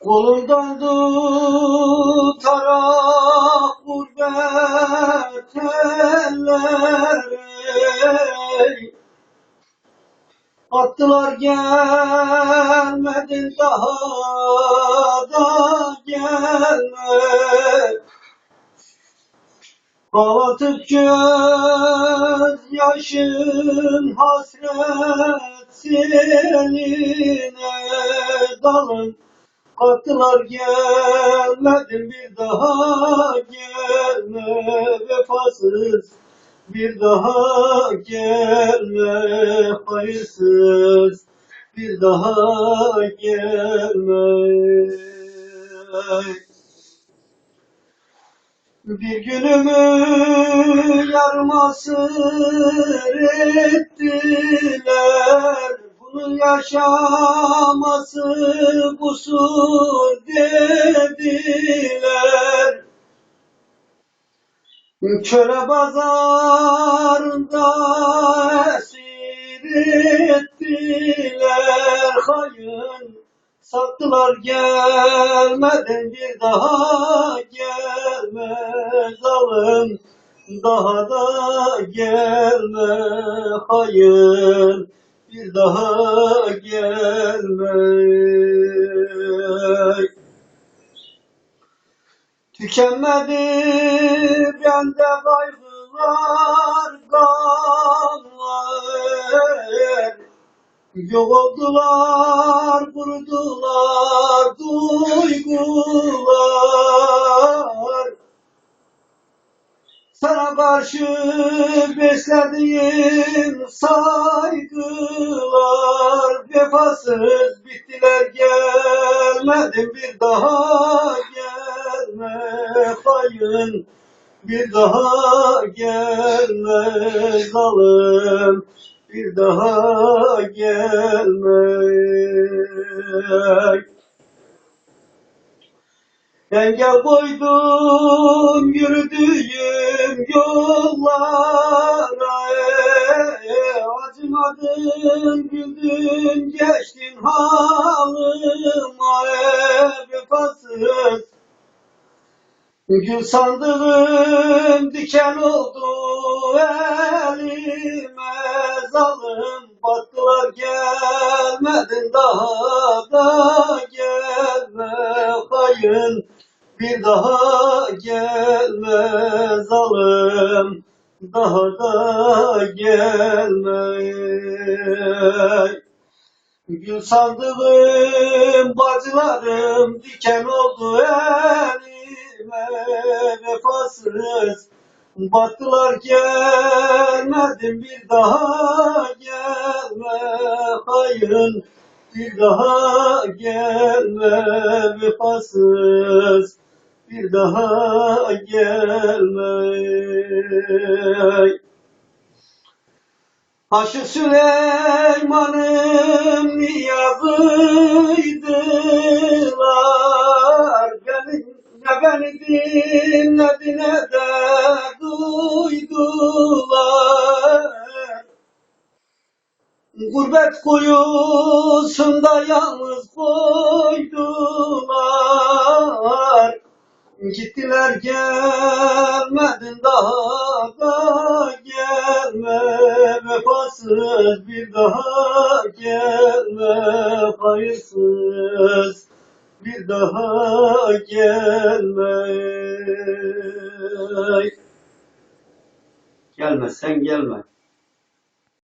Kolundan tutarak gurbet elleri Attılar gelmedin daha da gelme Ağlatıp göz yaşın hasret seninle dalın Kattılar gelmedin bir daha gelme vefasız. Bir daha gelme hayırsız. Bir daha gelme. Bir günümü yarmasır ettiler Bunun yaşaması kusur dediler. Köle pazarında esir ettiler. Hayın Sattılar gelmeden bir daha gelme zalim Daha da gelme. Hayır bir daha gelme Tükenmedi bende kaygılar, gamlar Yok oldular, duygular Sana karşı beslediğim saygılar Vefasız bittiler gelmedim bir daha gelme hayın Bir daha gelme zalim bir daha gelme. Engel koydum yürüdüğüm yollara Acımadın güldün geçtin halıma Vefasız Gül sandığım diken oldu elime zalim Baktılar gelmedin daha da gelme hayın Bir daha gelme zalim Daha da gelme Gül sandığım bacılarım diken oldu elime vefasız. Baktılar gelmedim bir daha gelme hayın Bir daha gelme vefasız bir daha gelme Haşı Süleyman'ın niyazıydılar Beni, ne beni dinledi ne de duydular. Gurbet kuyusunda yalnız koydular Gittiler gelmedin daha da gelme. Vefasız bir daha gelme hayırsız bir daha gelme. Gelme sen gelme